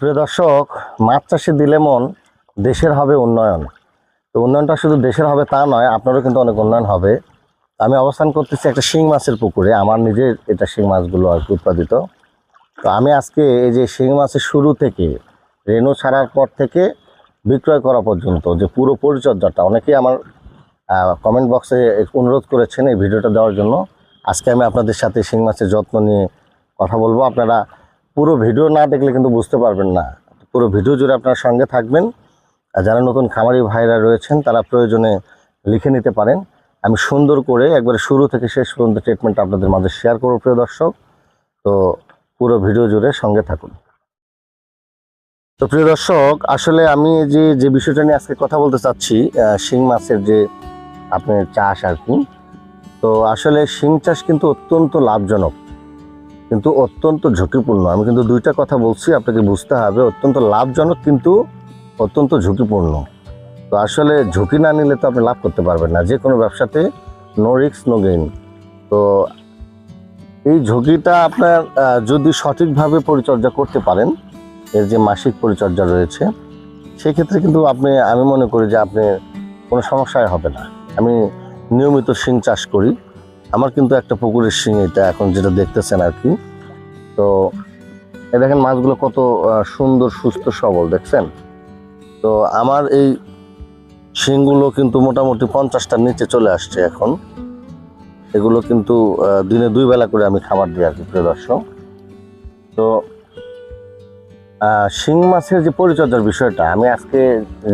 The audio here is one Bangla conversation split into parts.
প্রিয় দর্শক, মাছ চাষে দিলে মন দেশের হবে উন্নয়ন। তো উন্নয়নটা শুধু দেশের হবে তা নয়, আপনারও কিন্তু অনেক উন্নয়ন হবে। আমি অবস্থান করতেছি একটা শিং মাছের পুকুরে, আমার নিজের এটা শিং মাছগুলো আর কি উৎপাদিত। তো আমি আজকে এই যে শিং মাছের শুরু থেকে, রেণু ছাড়ার পর থেকে বিক্রয় করা পর্যন্ত যে পুরো পরিচর্যাটা, অনেকেই আমার কমেন্ট বক্সে অনুরোধ করেছেন এই ভিডিওটা দেওয়ার জন্য। আজকে আমি আপনাদের সাথে শিং মাছের যত্ন নিয়ে কথা বলব। আপনারা পুরো ভিডিও না দেখলে কিন্তু বুঝতে পারবেন না। পুরো ভিডিও জুড়ে আপনার সঙ্গে থাকবেন। আর যারা নতুন খামারি ভাইরা রয়েছেন, তারা প্রয়োজনে লিখে নিতে পারেন। আমি সুন্দর করে একবারে শুরু থেকে শেষ পর্যন্ত ট্রিটমেন্ট আপনাদের মাঝে শেয়ার করব, প্রিয় দর্শক। তো পুরো ভিডিও জুড়ে সঙ্গে থাকুন। তো প্রিয় দর্শক, আসলে আমি যে যে বিষয়টা নিয়ে আজকে কথা বলতে চাচ্ছি শিং মাছের যে আপনার চাষ আর কি, তো আসলে শিং চাষ কিন্তু অত্যন্ত লাভজনক। কিন্তু অত্যন্ত ঝুঁকিপূর্ণ। আমি কিন্তু দুইটা কথা বলছি, আপনাকে বুঝতে হবে। অত্যন্ত লাভজনক কিন্তু অত্যন্ত ঝুঁকিপূর্ণ। তো আসলে ঝুঁকি না নিলে তো আপনি লাভ করতে পারবেন না। যে কোনো ব্যবসাতে নো রিস্ক নো গেইন তো এই ঝুঁকিটা আপনার যদি সঠিকভাবে পরিচর্যা করতে পারেন, এর যে মাসিক পরিচর্যা রয়েছে, সেক্ষেত্রে কিন্তু আপনি, আমি মনে করি যে আপনি কোনো সমস্যায় হবে না। আমি নিয়মিত শিং চাষ করি। আমার কিন্তু একটা পুকুরের শিং এটা এখন যেটা দেখতেছেন আর কি। তো এ দেখেন মাছগুলো কত সুন্দর, সুস্থ, সবল, দেখছেন? তো আমার এই শিংগুলো কিন্তু মোটামুটি পঞ্চাশটার নিচে চলে আসছে এখন। এগুলো কিন্তু দিনে দুই বেলা করে আমি খাবার দিই আর কি, প্রিয় দর্শক। তো শিং মাছের যে পরিচর্যার বিষয়টা, আমি আজকে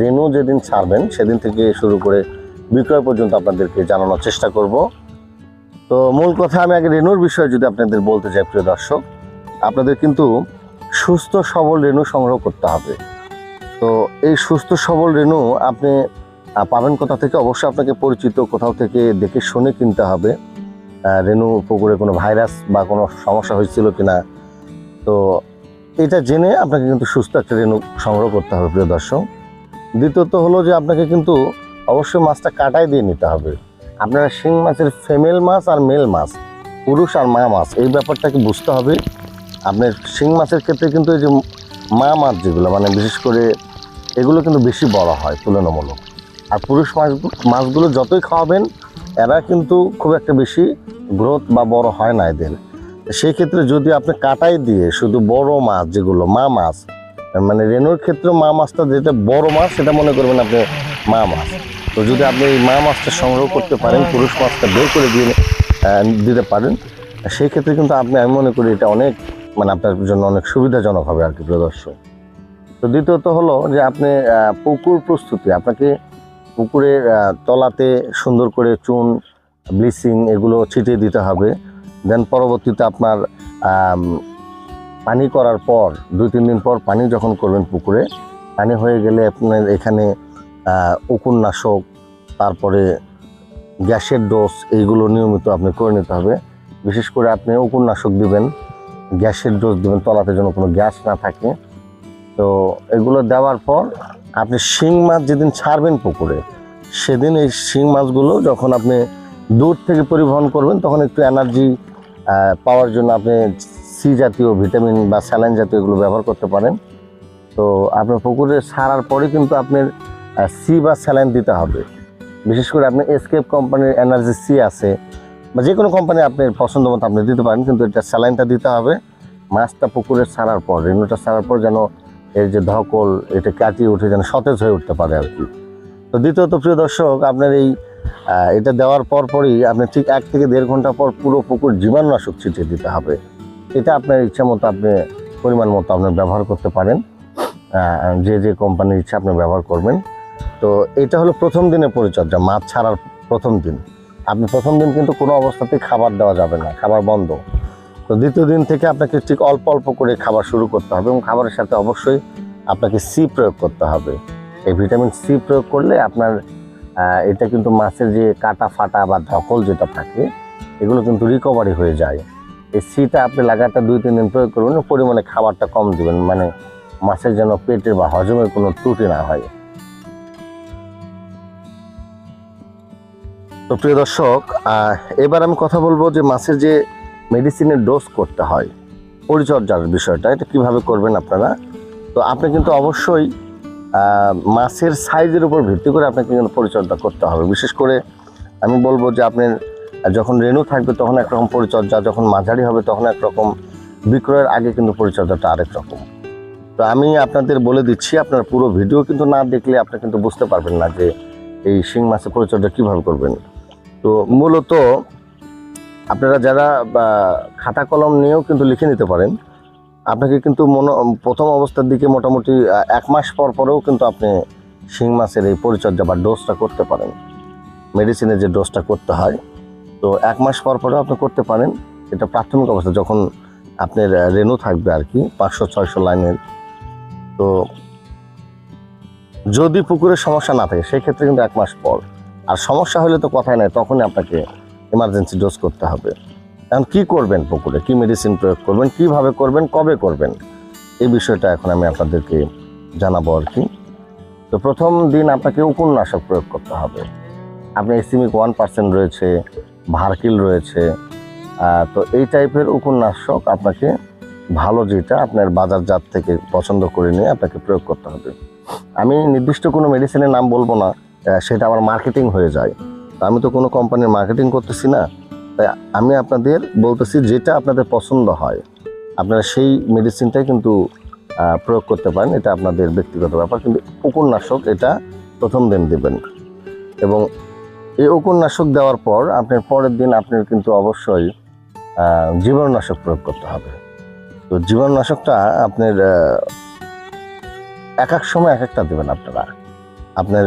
রেনু যেদিন ছাড়বেন, সেদিন থেকে শুরু করে বিক্রয় পর্যন্ত আপনাদেরকে জানানোর চেষ্টা করব। তো মূল কথা আমি আগে রেনুর বিষয়ে যদি আপনাদের বলতে চাই, প্রিয় দর্শক, আপনাদের কিন্তু সুস্থ সবল রেণু সংগ্রহ করতে হবে। তো এই সুস্থ সবল রেণু আপনি পাবেন কোথা থেকে? অবশ্যই আপনাকে পরিচিত কোথাও থেকে দেখে শুনে কিনতে হবে। রেণু পুকুরে কোনো ভাইরাস বা কোনো সমস্যা হয়েছিল কিনা? তো এটা জেনে আপনাকে কিন্তু সুস্থ একটা রেণু সংগ্রহ করতে হবে, প্রিয় দর্শক। দ্বিতীয়ত হলো যে আপনাকে কিন্তু অবশ্যই মাছটা কাটাই দিয়ে নিতে হবে। আপনারা শিং মাছের ফিমেল মাছ আর মেল মাছ, পুরুষ আর মা মাছ, এই ব্যাপারটাকে বুঝতে হবে। আপনার শিং মাছের ক্ষেত্রে কিন্তু এই যে মা মাছ যেগুলো মানে বিশেষ করে এগুলো কিন্তু বেশি বড় হয় তুলনামূলক। আর পুরুষ মাছ, মাছগুলো যতই খাওয়াবেন, এরা কিন্তু খুব একটা বেশি গ্রোথ বা বড় হয় না এদের। সেই ক্ষেত্রে যদি আপনি কাটাই দিয়ে শুধু বড় মাছ যেগুলো, মা মাছ মানে রেনুর ক্ষেত্রে মা মাছটা যেটা বড় মাছ, সেটা মনে করবেন আপনি মা মাছ। তো যদি আপনি এই মা মাছটা সংগ্রহ করতে পারেন, পুরুষ মাছটা বের করে দিয়ে দিতে পারেন, সেই ক্ষেত্রে কিন্তু আপনি, আমি মনে করি এটা অনেক মানে আপনার জন্য অনেক সুবিধাজনক হবে আর কি প্রিয় দর্শক তো দ্বিতীয়ত হলো যে আপনি পুকুর প্রস্তুতি, আপনাকে পুকুরের তলাতে সুন্দর করে চুন, ব্লিচিং এগুলো ছিটিয়ে দিতে হবে। দেন পরবর্তীতে আপনার পানি করার পর, দুই তিন দিন পর পানি যখন করবেন পুকুরে, পানি হয়ে গেলে আপনার এখানে উকুননাশক তারপরে গ্যাসের ডোজ, এইগুলো নিয়মিত আপনি করে নিতে হবে। বিশেষ করে আপনি উকুননাশক দিবেন, গ্যাসের ডোজ দিবেন, তলাতে যেন কোনো গ্যাস না থাকে। তো এগুলো দেওয়ার পর আপনি শিং মাছ যেদিন ছাড়বেন পুকুরে, সেদিন এই শিং মাছগুলো যখন আপনি দূর থেকে পরিবহন করবেন, তখন একটু এনার্জি পাওয়ার জন্য আপনি সি জাতীয় ভিটামিন বা স্যালাইন জাতীয় এগুলো ব্যবহার করতে পারেন। তো আপনার পুকুরে ছাড়ার পরে কিন্তু আপনার সি বা স্যালাইন দিতে হবে। বিশেষ করে আপনি এসকেপ কোম্পানির এনার্জি সি আছে, বা যে কোনো কোম্পানি আপনার পছন্দ মতো আপনি দিতে পারেন, কিন্তু এটা স্যালাইনটা দিতে হবে। মাছটা পুকুরে ছাড়ার পর রেণুটা ছাড়ার পর যেন এর যে ধকল, এটা কাটিয়ে উঠে যেন সতেজ হয়ে উঠতে পারে আর কি। তো দ্বিতীয়ত, প্রিয় দর্শক, আপনার এই এটা দেওয়ার পর পরই আপনি ঠিক এক থেকে দেড় ঘণ্টা পর পুরো পুকুর জীবাণুনাশক ছিটিয়ে দিতে হবে। এটা আপনার ইচ্ছা মতো আপনি পরিমাণ মতো আপনি ব্যবহার করতে পারেন। যে যে কোম্পানির ইচ্ছা আপনি ব্যবহার করবেন। তো এটা হলো প্রথম দিনের পরিচর্যা, মাছ ছাড়ার প্রথম দিন। আপনি প্রথম দিন কিন্তু কোনো অবস্থাতেই খাবার দেওয়া যাবে না, খাবার বন্ধ। তো দ্বিতীয় দিন থেকে আপনাকে ঠিক অল্প অল্প করে খাবার শুরু করতে হবে এবং খাবারের সাথে অবশ্যই আপনাকে সি প্রয়োগ করতে হবে। এই ভিটামিন সি প্রয়োগ করলে আপনার এটা কিন্তু মাছের যে কাটা ফাটা বা ধকল যেটা থাকে, এগুলো কিন্তু রিকভারি হয়ে যায়। এই সিটা আপনি লাগাতার দুই, তিন দিন প্রয়োগ করবেন পরিমাণে খাবারটা কম দিবেন। মানে মাছের যেন পেটের বা হজমের কোনো ত্রুটি না হয়। তো প্রিয় দর্শক এবার আমি কথা বলব যে মাছের যে মেডিসিনের ডোজ করতে হয়, পরিচর্যার বিষয়টা, এটা কীভাবে করবেন আপনারা? তো আপনি কিন্তু অবশ্যই মাছের সাইজের উপর ভিত্তি করে আপনাকে কিন্তু পরিচর্যা করতে হবে। বিশেষ করে আমি বলব যে আপনার, যখন রেনু থাকবে তখন একরকম পরিচর্যা, যখন মাঝারি হবে তখন একরকম, বিক্রয়ের আগে কিন্তু পরিচর্যাটা আরেক রকম। তো আমি আপনাদের বলে দিচ্ছি, আপনার পুরো ভিডিও কিন্তু না দেখলে আপনি কিন্তু বুঝতে পারবেন না যে এই শিং মাছের পরিচর্যা কীভাবে করবেন। তো মূলত আপনারা যারা খাতা কলম নিয়েও কিন্তু লিখে নিতে পারেন, আপনাকে কিন্তু মনো, প্রথম অবস্থার দিকে মোটামুটি এক মাস পর পরেও কিন্তু আপনি শিং মাছের এই পরিচর্যা বা ডোজটা করতে পারেন। মেডিসিনের যে ডোজটা করতে হয়, তো এক মাস পর পরেও আপনি করতে পারেন। এটা প্রাথমিক অবস্থা, যখন আপনার রেনু থাকবে আর কি, পাঁচশো, ছয়শো লাইনের। তো যদি পুকুরের সমস্যা না থাকে, সেক্ষেত্রে কিন্তু এক মাস পর। সমস্যা হলে তো কথাই নাই, তখনই আপনাকে ইমার্জেন্সি ডোজ করতে হবে। এখন কি করবেন পুকুরে? কি মেডিসিন প্রয়োগ করবেন? কীভাবে করবেন? কবে করবেন? এই বিষয়টা এখন আমি আপনাদেরকে জানাব আর কি। তো প্রথম দিন আপনাকে উপন্যাসক প্রয়োগ করতে হবে। আপনি এসিমিক ওয়ান পার্সেন্ট রয়েছে, ভার্কিল রয়েছে তো এই টাইপের উপন্যাসক আপনাকে ভালো যেটা আপনার বাজার বাজারজাত থেকে পছন্দ করে নিয়ে আপনাকে প্রয়োগ করতে হবে। আমি নির্দিষ্ট কোনো মেডিসিনের নাম বলব না। সেটা আমার মার্কেটিং হয়ে যায়। আমি তো কোনো কোম্পানির মার্কেটিং করতেছি না। তাই আমি আপনাদের বলতেছি যেটা আপনাদের পছন্দ হয়, আপনারা সেই মেডিসিনটাই কিন্তু প্রয়োগ করতে পারেন। এটা আপনাদের ব্যক্তিগত ব্যাপার। কিন্তু উপন্যাসক এটা প্রথম দিন দেবেন। এবং এই উপন্যাসক দেওয়ার পর আপনার পরের দিন আপনার কিন্তু অবশ্যই জীবাণুনাশক প্রয়োগ করতে হবে। তো জীবাণুনাশকটা আপনার এক এক সময় এক একটা দেবেন আপনারা। আপনার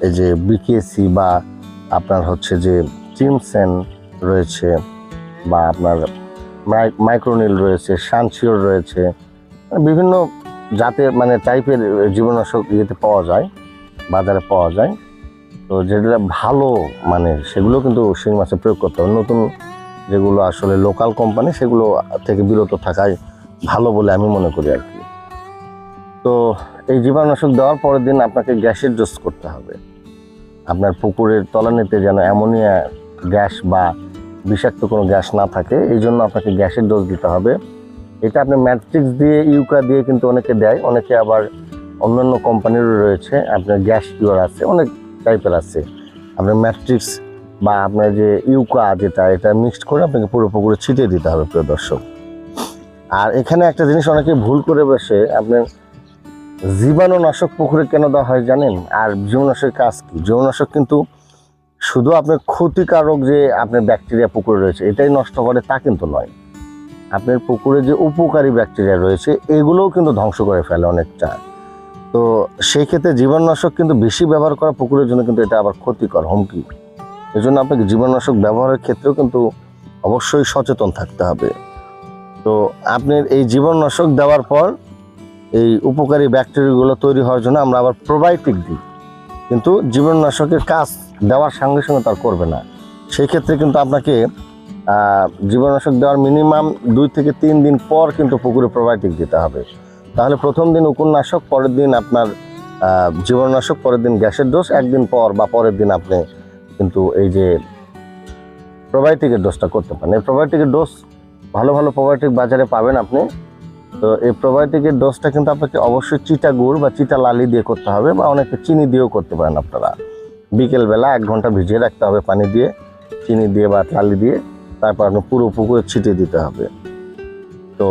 এই যে বিকেসি বা আপনার হচ্ছে যে চিমসেন রয়েছে বা আপনার মাই- মাইক্রোনিল রয়েছে সানসিওর রয়েছে মানে বিভিন্ন জাতের মানে টাইপের জীবনাশক ইয়েতে পাওয়া যায়, বাজারে পাওয়া যায়। তো যেগুলো ভালো মানে সেগুলো কিন্তু শিং মাছে প্রয়োগ করতে হবে। নতুন যেগুলো আসলে লোকাল কোম্পানি সেগুলো থেকে বিরত থাকাই ভালো বলে আমি মনে করি আর কি। তো এই জীবাণুনাশক দেওয়ার পরের দিন আপনাকে গ্যাসের ডোজ করতে হবে। আপনার পুকুরের তলানিতে যেন অ্যামোনিয়া গ্যাস বা বিষাক্ত কোনো গ্যাস না থাকে, এই জন্য আপনাকে গ্যাসের ডোজ দিতে হবে। এটা আপনি ম্যাট্রিক্স দিয়ে, ইউকা দিয়ে কিন্তু অনেকে দেয়, অনেকে আবার অন্যান্য কোম্পানিরও রয়েছে, আপনার গ্যাস কিওর আছে, অনেক টাইপের আছে। আপনার ম্যাট্রিক্স বা আপনার যে ইউকা যেটা, এটা মিক্সড করে আপনাকে পুরো পুকুরে ছিটিয়ে দিতে হবে, প্রিয় দর্শক। আর এখানে একটা জিনিস অনেকে ভুল করে বসে, আপনার জীবাণুনাশক পুকুরে কেন দেওয়া হয় জানেন? আর জীবাণুনাশকের কাজ কি? জীবাণুনাশক কিন্তু শুধু আপনার ক্ষতিকারক যে আপনার ব্যাকটেরিয়া পুকুরে রয়েছে, এটাই নষ্ট করে, তা কিন্তু নয়। আপনার পুকুরে যে উপকারী ব্যাকটেরিয়া রয়েছে, এগুলোও কিন্তু ধ্বংস করে ফেলে অনেকটা। তো সেই ক্ষেত্রে জীবাণুনাশক কিন্তু বেশি ব্যবহার করা পুকুরের জন্য কিন্তু এটা আবার ক্ষতিকর, হুমকি। এই জন্য আপনাকে জীবাণুনাশক ব্যবহারের ক্ষেত্রেও কিন্তু অবশ্যই সচেতন থাকতে হবে। তো আপনার এই জীবাণুনাশক দেওয়ার পর এই উপকারী ব্যাকটেরিয়াগুলো তৈরি হওয়ার জন্য আমরা আবার প্রোবায়োটিক দিই। কিন্তু জীবাণুনাশকের কাজ দেওয়ার সঙ্গে সঙ্গে তার করবে না। সেই ক্ষেত্রে কিন্তু আপনাকে জীবাণুনাশক দেওয়ার মিনিমাম দুই থেকে তিন দিন পর কিন্তু পুকুরে প্রোবায়োটিক দিতে হবে। তাহলে প্রথম দিন উপন্যাসক, পরের দিন আপনার জীবাণুনাশক পরের দিন গ্যাসের ডোজ একদিন পর বা পরের দিন আপনি কিন্তু এই যে প্রোবায়োটিকের ডোজটা করতে পারেন। এই প্রোবায়োটিকের ডোজ ভালো ভালো প্রোবায়োটিক বাজারে পাবেন আপনি। তো এই প্রোবায়োটিকের ডোজটা কিন্তু আপনাকে অবশ্যই চিটা গুড় বা চিটা লালি দিয়ে করতে হবে বা অনেকে চিনি দিয়েও করতে পারেন আপনারা। বিকেলবেলা এক ঘণ্টা ভিজিয়ে রাখতে হবে পানি দিয়ে, চিনি দিয়ে বা লালি দিয়ে, তারপর আপনি পুরো পুকুরে ছিটিয়ে দিতে হবে। তো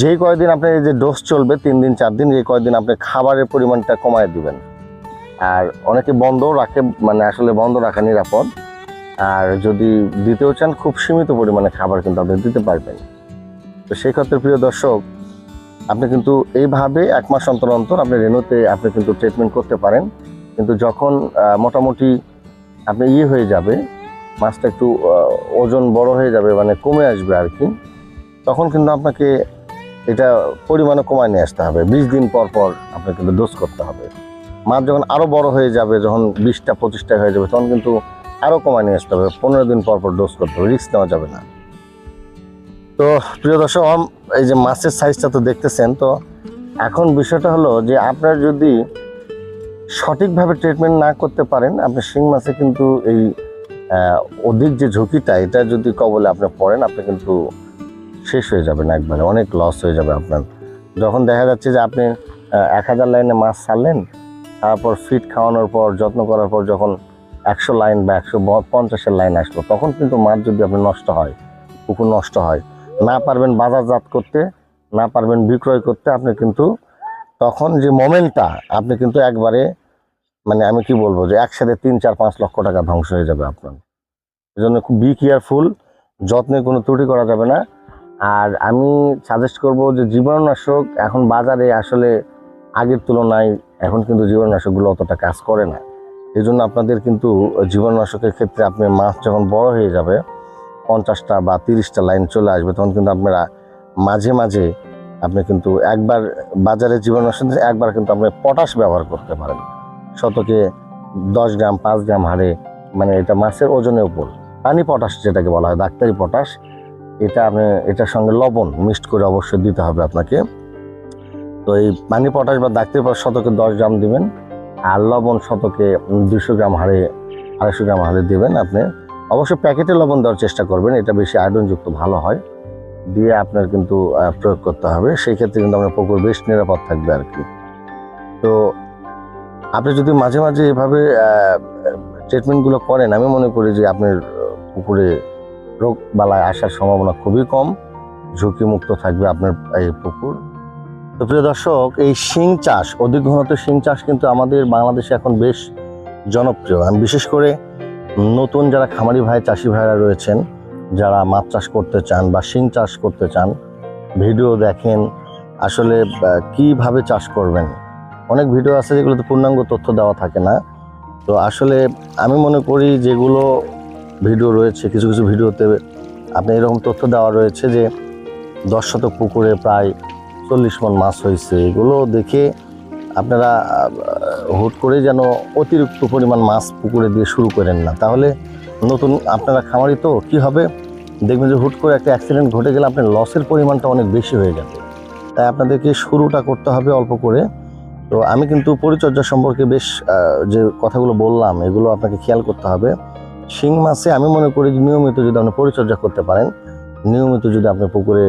যেই কয়দিন আপনার এই যে ডোজ চলবে, তিন দিন, চার দিন এই কয়দিন আপনি খাবারের পরিমাণটা কমায় দিবেন। আর অনেকে বন্ধও রাখে মানে আসলে বন্ধ রাখা নিরাপদ। আর যদি দিতেও চান, খুব সীমিত পরিমাণে খাবার কিন্তু আপনি দিতে পারবেন। তো সেই ক্ষেত্রে প্রিয় দর্শক, আপনি কিন্তু এইভাবে এক মাস অন্তর অন্তর আপনি রেনুতে আপনি কিন্তু ট্রিটমেন্ট করতে পারেন। কিন্তু যখন মোটামুটি আপনি ইয়ে হয়ে যাবে, মাছটা একটু ওজন বড় হয়ে যাবে মানে কমে আসবে আর কি, তখন কিন্তু আপনাকে এটা পরিমাণে কমায় নিয়ে আসতে হবে। বিশ দিন পর পর আপনাকে কিন্তু ডোজ করতে হবে। মাছ যখন আরও বড় হয়ে যাবে, যখন বিশটা, পঁচিশটা হয়ে যাবে, তখন কিন্তু আরও কমায় নিয়ে আসতে হবে। পনেরো দিন পর পর ডোজ করতে হবে রিস্ক নেওয়া যাবে না। তো প্রিয় দর্শক এই যে মাছের সাইজটা তো দেখতেছেন, তো এখন বিষয়টা হলো যে আপনার যদি সঠিকভাবে ট্রিটমেন্ট না করতে পারেন, আপনি শিং মাছে কিন্তু এই অধিক যে ঝুঁকিটা, এটা যদি কবলে আপনি পড়েন, আপনি কিন্তু শেষ হয়ে যাবেন একবারে, অনেক লস হয়ে যাবে আপনার। যখন দেখা যাচ্ছে যে আপনি এক হাজার লাইনে মাছ ছাড়লেন, তারপর ফিট খাওয়ানোর পর, যত্ন করার পর যখন একশো লাইন বা একশো পঞ্চাশের লাইন আসলো, তখন কিন্তু মাছ যদি আপনি নষ্ট হয়, পুকুর নষ্ট হয় না পারবেন বাজারজাত করতে, না পারবেন বিক্রয় করতে, আপনি কিন্তু তখন যে মোমেন্টটা, আপনি কিন্তু একবারে মানে আমি কি বলব যে একসাথে তিন, চার, পাঁচ লক্ষ টাকা ধ্বংস হয়ে যাবে আপনার। এই জন্য খুব বি কেয়ারফুল যত্নে কোনো ত্রুটি করা যাবে না। আর আমি সাজেস্ট করব যে জীবাণুনাশক এখন বাজারে আসলে আগের তুলনায় এখন কিন্তু জীবাণুনাশকগুলো অতটা কাজ করে না। এই জন্য আপনাদের কিন্তু জীবাণুনাশকের ক্ষেত্রে আপনি মাছ যখন বড় হয়ে যাবে পঞ্চাশটা বা তিরিশটা লাইন চলে আসবে, তখন কিন্তু আপনারা মাঝে মাঝে আপনি কিন্তু একবার বাজারে দিয়ে একবার কিন্তু আপনি পটাশ ব্যবহার করতে পারেন। শতকে দশ গ্রাম, পাঁচ গ্রাম হারে মানে এটা মাছের ওজনের উপর। পানি পটাশ যেটাকে বলা হয়, ডাক্তারি পটাশ। এটা আপনি, এটার সঙ্গে লবণ মিক্সড করে অবশ্যই দিতে হবে আপনাকে। তো এই পানি পটাশ বা ডাক্তারি পটাশ শতকে দশ গ্রাম দিবেন, আর লবণ শতকে দুশো গ্রাম হারে, আড়াইশো গ্রাম হারে দেবেন আপনি। অবশ্যই প্যাকেটে লবণ দেওয়ার চেষ্টা করবেন, এটা বেশি আয়রনযুক্ত ভালো হয়। দিয়ে আপনার কিন্তু প্রয়োগ করতে হবে। সেই ক্ষেত্রে কিন্তু আপনার পুকুর বেশ নিরাপদ থাকবে আর কি। তো আপনি যদি মাঝে মাঝে এভাবে ট্রিটমেন্টগুলো করেন, আমি মনে করি যে আপনার পুকুরে রোগ বালায় আসার সম্ভাবনা খুবই কম। ঝুঁকিমুক্ত থাকবে আপনার এই পুকুর। তো প্রিয় দর্শক, এই শিং চাষ, অধিক ঘনত্ব শিং চাষ কিন্তু আমাদের বাংলাদেশে এখন বেশ জনপ্রিয়। বিশেষ করে নতুন যারা খামারি ভাই, চাষি ভাইরা রয়েছেন, যারা মাছ চাষ করতে চান বা শিং চাষ করতে চান, ভিডিও দেখেন আসলে কীভাবে চাষ করবেন। অনেক ভিডিও আছে যেগুলোতে পূর্ণাঙ্গ তথ্য দেওয়া থাকে না। তো আসলে আমি মনে করি যেগুলো ভিডিও রয়েছে, কিছু কিছু ভিডিওতে আপনি এরকম তথ্য দেওয়া রয়েছে যে, দশ শতক পুকুরে প্রায় চল্লিশ মন মাছ হয়েছে এগুলো দেখে আপনারা হুট করে যেন অতিরিক্ত পরিমাণ মাছ পুকুরে দিয়ে শুরু করেন না। তাহলে নতুন আপনারা খামারি তো, কি হবে? দেখবেন যে হুট করে একটা অ্যাক্সিডেন্ট ঘটে গেলে আপনার লসের পরিমাণটা অনেক বেশি হয়ে যাবে। তাই আপনাদেরকে শুরুটা করতে হবে অল্প করে। তো আমি কিন্তু পরিচর্যা সম্পর্কে বেশ যে কথাগুলো বললাম, এগুলো আপনাকে খেয়াল করতে হবে। শিং মাছে আমি মনে করি যে নিয়মিত যদি আপনি পরিচর্যা করতে পারেন, নিয়মিত যদি আপনি পুকুরে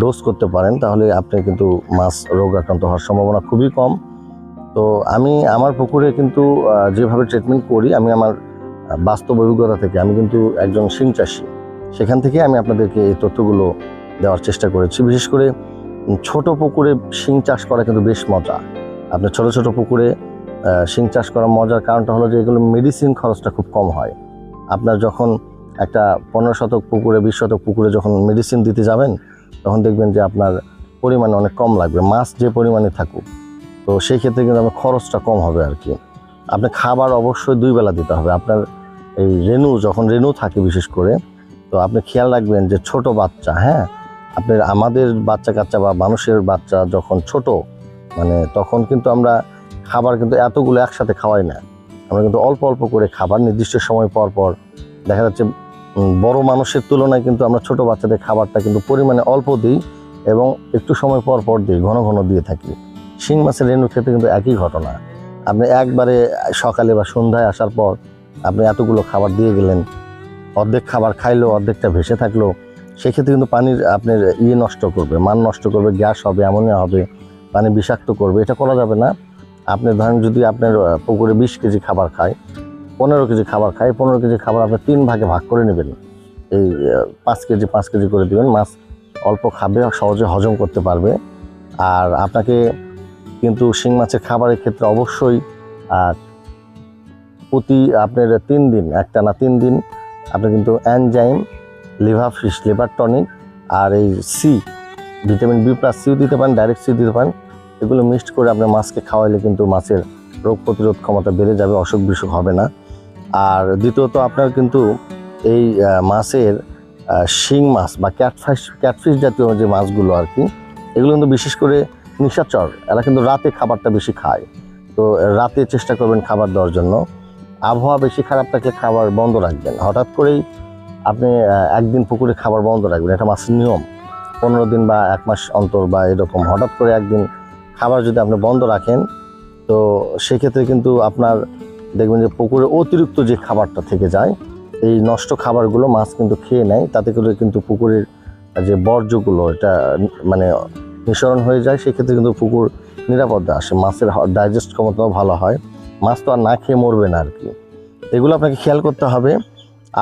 ডোজ করতে পারেন, তাহলে আপনি কিন্তু মাছ রোগ আক্রান্ত হওয়ার সম্ভাবনা খুবই কম। তো আমি আমার পুকুরে কিন্তু যেভাবে ট্রিটমেন্ট করি, আমি আমার বাস্তব অভিজ্ঞতা থেকে, আমি কিন্তু একজন শিং চাষি। সেখান থেকে আমি আপনাদেরকে এই তথ্যগুলো দেওয়ার চেষ্টা করেছি। বিশেষ করে ছোট পুকুরে শিং চাষ করা কিন্তু বেশ মজা। আপনার ছোট ছোট পুকুরে শিং চাষ করার মজার কারণটা হলো যে, এগুলো মেডিসিন খরচটা খুব কম হয়। আপনার যখন একটা পনেরো শতক পুকুরে, বিশ শতক পুকুরে যখন মেডিসিন দিতে যাবেন, তখন দেখবেন যে আপনার পরিমাণ অনেক কম লাগবে। মাছ যে পরিমাণে থাকুক তো সেই ক্ষেত্রে কিন্তু আমার খরচটা কম হবে আর কি। আপনি খাবার অবশ্যই দুই বেলা দিতে হবে। আপনার এই রেনু, যখন রেনু থাকে বিশেষ করে, তো আপনি খেয়াল রাখবেন যে ছোট বাচ্চা হ্যাঁ? আপনার আমাদের বাচ্চা কাচ্চা বা মানুষের বাচ্চা যখন ছোট মানে তখন কিন্তু আমরা খাবার কিন্তু এতগুলো একসাথে খাওয়াই না। আমরা কিন্তু অল্প অল্প করে খাবার, নির্দিষ্ট সময় পর পর দেখা যাচ্ছে বড় মানুষের তুলনায় কিন্তু আমরা ছোট বাচ্চাদের খাবারটা কিন্তু পরিমাণে অল্প দিই এবং একটু সময় পর পর দিই, ঘন ঘন দিয়ে থাকি। শিং মাছের রেণু খেতে কিন্তু একই ঘটনা। আপনি একবারে সকালে বা সন্ধ্যায় আসার পর আপনি এতগুলো খাবার দিয়ে গেলেন, অর্ধেক খাবার খাইলো, অর্ধেকটা ভেসে থাকল, সেক্ষেত্রে কিন্তু পানির আপনার ইয়ে নষ্ট করবে, মান নষ্ট করবে, গ্যাস হবে, অ্যামোনিয়া হবে, পানি বিষাক্ত করবে, এটা করা যাবে না। আপনি ধরেন যদি আপনার পুকুরে বিশ কেজি খাবার খায়, পনেরো কেজি খাবার খায়, পনেরো কেজি খাবার আপনি তিন ভাগে ভাগ করে নেবেন। এই পাঁচ কেজি পাঁচ কেজি করে দিবেন, মাছ অল্প খাবে, সহজে হজম করতে পারবে। আর আপনাকে কিন্তু শিং মাছের খাবারের ক্ষেত্রে অবশ্যই আহ, প্রতি আপনার তিন দিন একটা না তিন দিন আপনি কিন্তু enzyme liver fish liver tonic আর এই সি ভিটামিন বি প্লাস সিও দিতে পারেন ডাইরেক্ট সি দিতে পারেন। এগুলো মিক্সড করে আপনার মাছকে খাওয়াইলে কিন্তু মাছের রোগ প্রতিরোধ ক্ষমতা বেড়ে যাবে অসুখ বিসুখ হবে না। আর দ্বিতীয়ত আপনার কিন্তু এই মাছের শিং মাছ বা ক্যাটফিশ ক্যাটফিশ জাতীয় যে মাছগুলো আর কি এগুলো কিন্তু বিশেষ করে নিশাচর এরা কিন্তু রাতে খাবারটা বেশি খায়। তো রাতে চেষ্টা করবেন খাবার দেওয়ার জন্য। আবহাওয়া বেশি খারাপ থাকলে খাবার বন্ধ রাখবেন। হঠাৎ করেই আপনি একদিন পুকুরে খাবার বন্ধ রাখবেন। এটা মাছের নিয়ম। পনেরো দিন বা এক মাস অন্তর বা এরকম। হঠাৎ করে একদিন খাবার যদি আপনি বন্ধ রাখেন, তো সেক্ষেত্রে কিন্তু আপনার দেখবেন যে পুকুরে অতিরিক্ত যে খাবারটা থেকে যায়, এই নষ্ট খাবারগুলো মাছ কিন্তু খেয়ে নেয়। তাতে করে কিন্তু পুকুরের যে বর্জ্যগুলো, এটা মানে নিঃসরণ হয়ে যায়, সেক্ষেত্রে কিন্তু পুকুর নিরাপদে আসে। মাছের ডাইজেস্ট ক্ষমতাও ভালো হয়। মাছ তো আর না খেয়ে মরবে না আর কি এগুলো আপনাকে খেয়াল করতে হবে।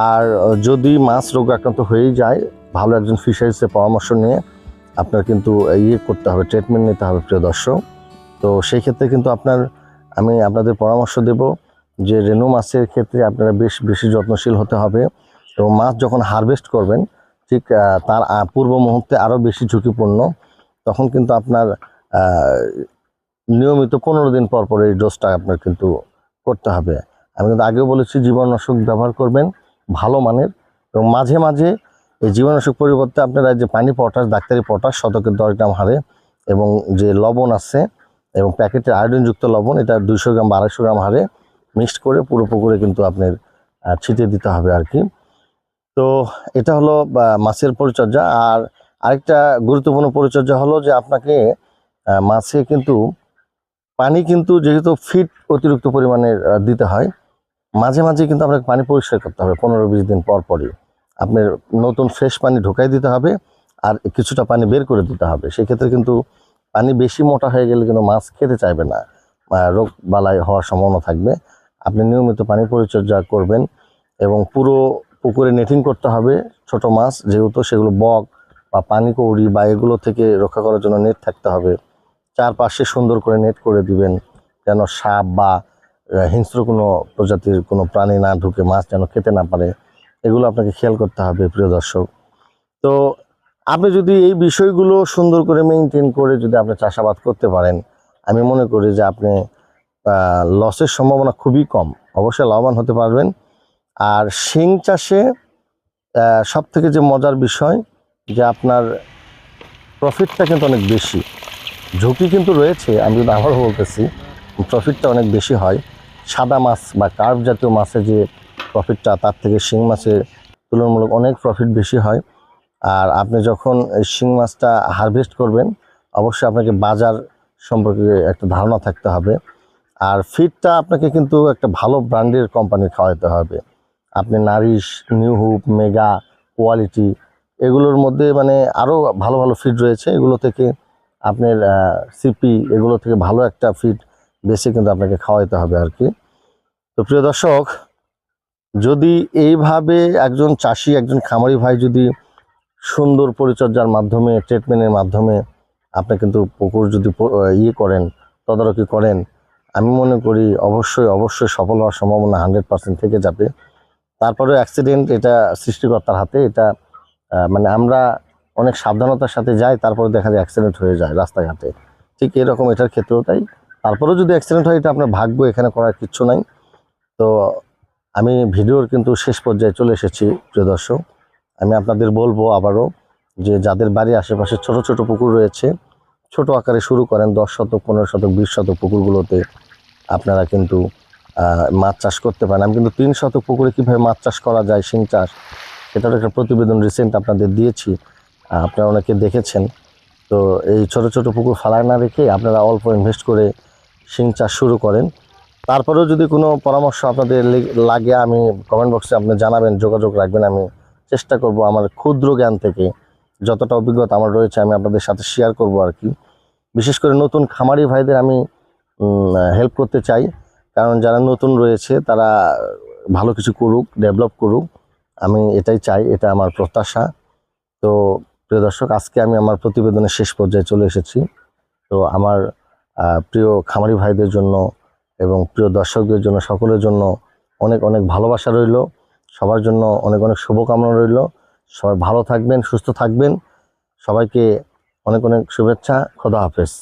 আর যদি মাছ রোগ আক্রান্ত হয়েই যায়, ভালো একজন ফিশারিসের পরামর্শ নিয়ে আপনার কিন্তু ইয়ে করতে হবে ট্রিটমেন্ট নিতে হবে, প্রিয় দর্শক। তো সেই ক্ষেত্রে কিন্তু আপনার, আমি আপনাদের পরামর্শ দেব যে রেনু মাছের ক্ষেত্রে আপনারা বেশ বেশি যত্নশীল হতে হবে। এবং মাছ যখন হারভেস্ট করবেন, ঠিক তার পূর্ব মুহূর্তে আরও বেশি ঝুঁকিপূর্ণ। তখন কিন্তু আপনার নিয়মিত পনেরো দিন পর পর এই ডোজটা আপনার কিন্তু করতে হবে। আমি কিন্তু আগেও বলেছি, জীবাণুনাশক ব্যবহার করবেন, ভালো মানের। এবং মাঝে মাঝে এই জীবাণুনাশক পরিবর্তে আপনারা যে পানি পটাশ ডাক্তারি পটাশ শতকের দশ গ্রাম হারে এবং যে লবণ আছে এবং প্যাকেটের আয়োডিনযুক্ত লবণ, এটা দুইশো গ্রাম বা আড়াইশো গ্রাম হারে মিক্সড করে পুরো পুকুরে কিন্তু আপনার ছিটিয়ে দিতে হবে আর কি তো এটা হলো মাছের পরিচর্যা। আর আরেকটা গুরুত্বপূর্ণ পরিচর্যা হলো যে আপনাকে মাছে কিন্তু পানি কিন্তু যেহেতু ফিট অতিরিক্ত পরিমাণে দিতে হয়, মাঝে মাঝে কিন্তু আপনাকে পানি পরিষ্কার করতে হবে পনেরো বিশ দিন পর পরই। আপনার নতুন ফ্রেশ পানি ঢোকাই দিতে হবে আর কিছুটা পানি বের করে দিতে হবে। সেক্ষেত্রে কিন্তু পানি বেশি মোটা হয়ে গেলে কিন্তু মাছ খেতে চাইবে না রোগ বালাই হওয়ার সম্ভাবনা থাকবে। আপনি নিয়মিত পানি পরিচর্যা করবেন এবং পুরো পুকুরে নেটিং করতে হবে ছোট মাছ, যেহেতু সেগুলো বক বা পানি কৌড়ি বা এগুলো থেকে রক্ষা করার জন্য নেট থাকতে হবে। চারপাশে সুন্দর করে নেট করে দিবেন, যেন সাপ বা হিংস্র কোনো প্রজাতির কোনো প্রাণী না ঢুকে, মাছ যেন খেতে না পারে। এগুলো আপনাকে খেয়াল করতে হবে, প্রিয় দর্শক। তো আপনি যদি এই বিষয়গুলো সুন্দর করে মেনটেন করে যদি আপনি চাষাবাদ করতে পারেন, আমি মনে করি যে আপনি লসের সম্ভাবনা খুবই কম। অবশ্যই লাভবান হতে পারবেন। আর শিং চাষে সব থেকে যে মজার বিষয় যে আপনার প্রফিটটা কিন্তু অনেক বেশি। ঝুঁকি কিন্তু রয়েছে, আমি কিন্তু আবারও বলতেছি প্রফিটটা অনেক বেশি হয়। সাদা মাছ বা কার্ভ জাতীয় মাছের যে প্রফিটটা তার থেকে শিং মাছের তুলনামূলক অনেক প্রফিট বেশি হয়। আর আপনি যখন শিং মাছটা হারভেস্ট করবেন, অবশ্যই আপনাকে বাজার সম্পর্কে একটা ধারণা থাকতে হবে। আর ফিডটা আপনাকে কিন্তু একটা ভালো ব্র্যান্ডের কোম্পানির খাওয়াতে হবে। আপনি nourish new hoop mega quality এগুলোর মধ্যে মানে আরও ভালো ভালো ফিড রয়েছে। এগুলো থেকে আপনার সিপি এগুলো থেকে ভালো একটা ফিড বেছে কিন্তু আপনাকে খাওয়াইতে হবে আর কি তো প্রিয় দর্শক, যদি এইভাবে একজন চাষি, একজন খামারি ভাই যদি সুন্দর পরিচর্যার মাধ্যমে ট্রিটমেন্টের মাধ্যমে আপনি কিন্তু পুকুর যদি ইয়ে করেন, তদারকি করেন, আমি মনে করি অবশ্যই অবশ্যই সফল হওয়ার সম্ভাবনা হান্ড্রেড পার্সেন্ট থেকে যাবে। তারপরে অ্যাক্সিডেন্ট এটা সৃষ্টিকর্তার হাতে, এটা মানে আমরা অনেক সাবধানতার সাথে যাই, তারপরে দেখা যায় অ্যাক্সিডেন্ট হয়ে যায় রাস্তাঘাটে। ঠিক এরকম এটার ক্ষেত্রেও তাই। তারপরেও যদি অ্যাক্সিডেন্ট হয়, এটা আপনার ভাগ্য, এখানে করার কিচ্ছু নাই। তো আমি ভিডিওর কিন্তু শেষ পর্যায়ে চলে এসেছি, প্রিয় দর্শক। আমি আপনাদের বলব আবারও যে যাদের বাড়ির আশেপাশে ছোট ছোট পুকুর রয়েছে, ছোট আকারে শুরু করেন, দশ শতক, পনেরো শতক, বিশ শতক পুকুরগুলোতে আপনারা কিন্তু মাছ চাষ করতে পারেন। আমি কিন্তু তিন শতক পুকুরে কীভাবে মাছ চাষ করা যায়, শিং চাষ সেটার একটা প্রতিবেদন রিসেন্ট আপনাদের দিয়েছি। আপনারা অনেকে দেখেছেন। তো এই ছোট ছোট পুকুর ফালায় না রেখে আপনারা অল্প ইনভেস্ট করে শিং চাষ শুরু করেন। তারপরেও যদি কোনো পরামর্শ আপনাদের লাগে, আমি কমেন্ট বক্সে আপনি জানাবেন, যোগাযোগ রাখবেন। আমি চেষ্টা করব আমার ক্ষুদ্র জ্ঞান থেকে যতটা অভিজ্ঞতা আমার রয়েছে, আমি আপনাদের সাথে শেয়ার করব আর কি। বিশেষ করে নতুন খামারি ভাইদের আমি হেল্প করতে চাই। কারণ যারা নতুন রয়েছে, তারা ভালো কিছু করুক ডেভেলপ করুক। আমি এটাই চাই, এটা আমার প্রত্যাশা। তো প্রিয় দর্শক, আজকে আমি আমার প্রতিবেদনের শেষ পর্যায়ে চলে এসেছি। তো আমার প্রিয় খামারি ভাইদের জন্য এবং প্রিয় দর্শকদের জন্য, সকলের জন্য অনেক অনেক ভালোবাসা রইল। সবার জন্য অনেক অনেক শুভকামনা রইল। সবাই ভালো থাকবেন, সুস্থ থাকবেন। সবাইকে অনেক অনেক শুভেচ্ছা। খোদা হাফেজ।